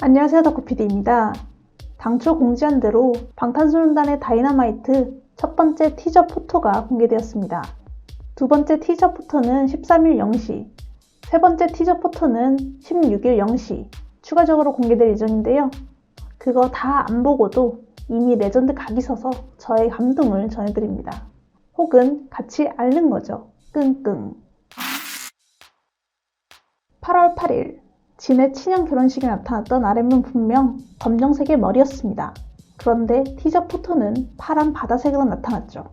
안녕하세요 덕후PD입니다. 당초 공지한 대로 방탄소년단의 다이너마이트 첫 번째 티저 포토가 공개되었습니다. 두 번째 티저 포토는 13일 0시, 세 번째 티저 포토는 16일 0시 추가적으로 공개될 예정인데요. 그거 다 안 보고도 이미 레전드 각이 서서 저의 감동을 전해드립니다. 혹은 같이 앓는 거죠. 끙끙. 8월 8일 진의 친형 결혼식에 나타났던 RM은 분명 검정색의 머리였습니다. 그런데 티저 포토는 파란 바다색으로 나타났죠.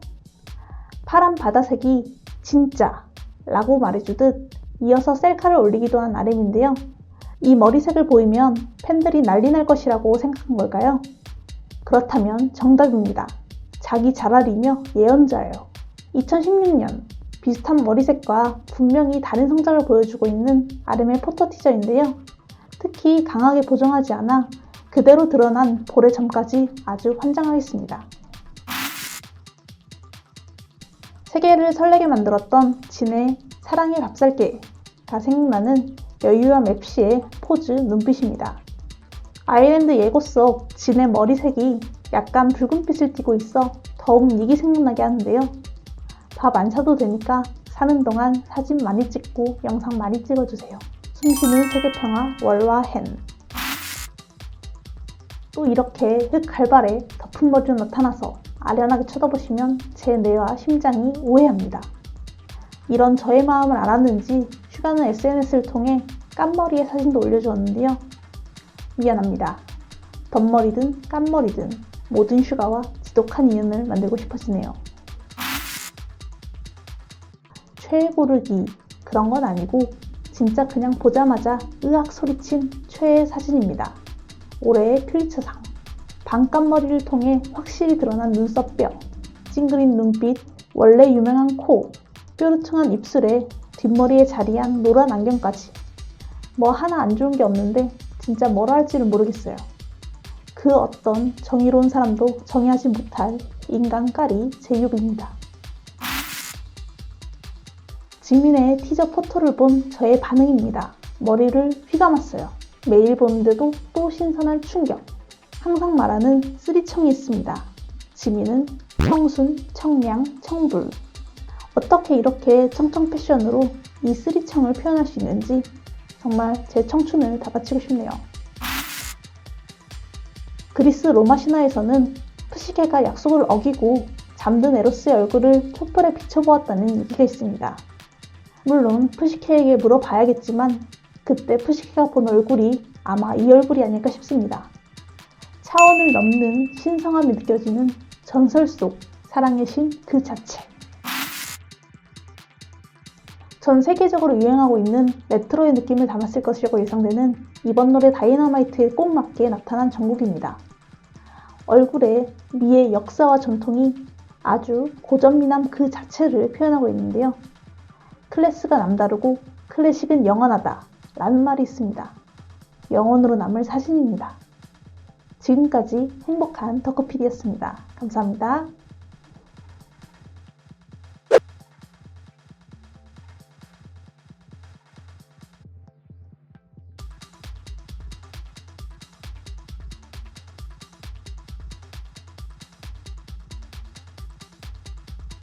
파란 바다색이 진짜 라고 말해주듯 이어서 셀카를 올리기도 한 RM인데요. 이 머리색을 보이면 팬들이 난리 날 것이라고 생각한 걸까요? 그렇다면 정답입니다. 자기 잘 알이며 예언자예요. 2016년 비슷한 머리색과 분명히 다른 성장을 보여주고 있는 아름의 포토 티저인데요. 특히 강하게 보정하지 않아 그대로 드러난 볼의 점까지 아주 환장하겠습니다. 세계를 설레게 만들었던 진의 사랑의 밥살개가 생각나는 여유와 맵시의 포즈 눈빛입니다. 아일랜드 예고 속 진의 머리색이 약간 붉은빛을 띠고 있어 더욱 이기 생각나게 하는데요. 밥 안 사도 되니까 사는 동안 사진 많이 찍고 영상 많이 찍어주세요. 숨쉬는 세계평화 월화헨 또 이렇게 흙갈발에 덮은 머리로 나타나서 아련하게 쳐다보시면 제 뇌와 심장이 오해합니다. 이런 저의 마음을 알았는지 휴가는 SNS를 통해 깐머리의 사진도 올려주었는데요. 미안합니다. 덧머리든 깐머리든 모든 휴가와 지독한 인연을 만들고 싶어지네요. 최애 고르기 그런 건 아니고 진짜 그냥 보자마자 으악 소리친 최애 사진입니다. 올해의 퓰리처상 반깜머리를 통해 확실히 드러난 눈썹뼈, 찡그린 눈빛, 원래 유명한 코, 뾰루퉁한 입술에 뒷머리에 자리한 노란 안경까지 뭐 하나 안 좋은 게 없는데 진짜 뭐라 할지를 모르겠어요. 그 어떤 정의로운 사람도 정의하지 못할 인간 까리 제육입니다. 지민의 티저 포토를 본 저의 반응입니다. 머리를 휘감았어요. 매일 보는데도 또 신선한 충격. 항상 말하는 쓰리청이 있습니다. 지민은 청순, 청량, 청불. 어떻게 이렇게 청청 패션으로 이 쓰리청을 표현할 수 있는지 정말 제 청춘을 다 바치고 싶네요. 그리스 로마 신화에서는 푸시케가 약속을 어기고 잠든 에로스의 얼굴을 촛불에 비춰보았다는 얘기가 있습니다. 물론 푸시케에게 물어봐야겠지만 그때 푸시케가 본 얼굴이 아마 이 얼굴이 아닐까 싶습니다. 차원을 넘는 신성함이 느껴지는 전설 속 사랑의 신 그 자체. 전 세계적으로 유행하고 있는 레트로의 느낌을 담았을 것이라고 예상되는 이번 노래 다이너마이트에 꼭 맞게 나타난 정국입니다. 얼굴에 미의 역사와 전통이 아주 고전미남 그 자체를 표현하고 있는데요. 클래스가 남다르고 클래식은 영원하다 라는 말이 있습니다. 영원으로 남을 사진입니다. 지금까지 행복한 덕커피디였습니다. 감사합니다.